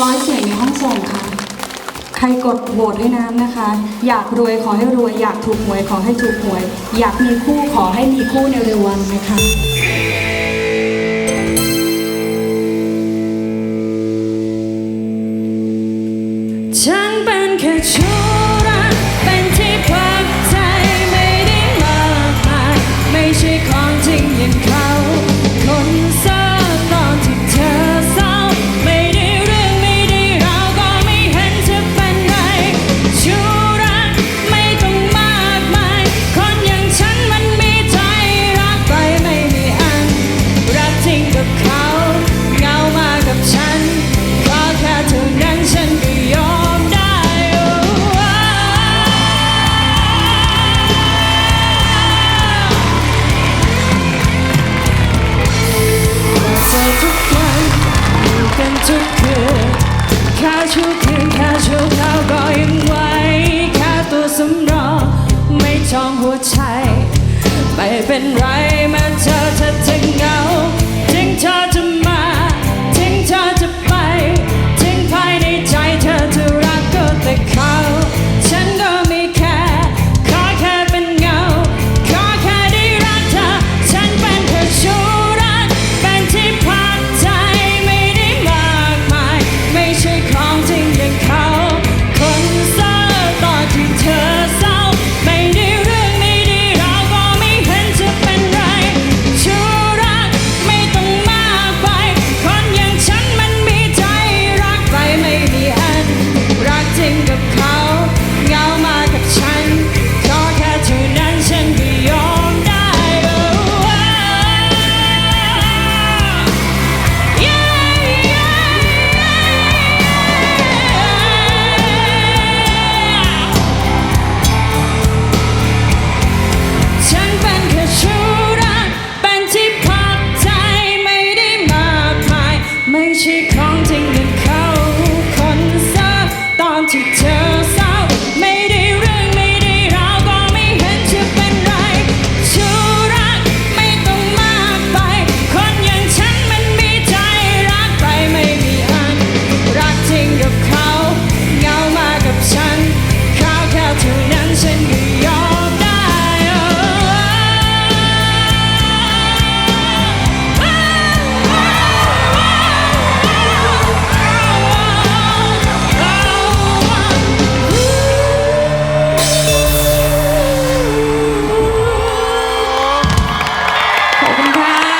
ร้อยเสียงในห้องส่งค่ะ ใครกดโหวตให้น้ำนะคะ อยากรวยขอให้รวย อยากถูกหวยขอให้ถูกหวย อยากมีคู่ขอให้มีคู่ในเร็ววันนะคะฉันเป็นแค่ชู้ ทุกคืนค่ชั่วคืนแค่ชั่วคราวก็ยังไหวแค่ตัวสำรองไม่จองหัวใจ ไม่เป็นไร esperança.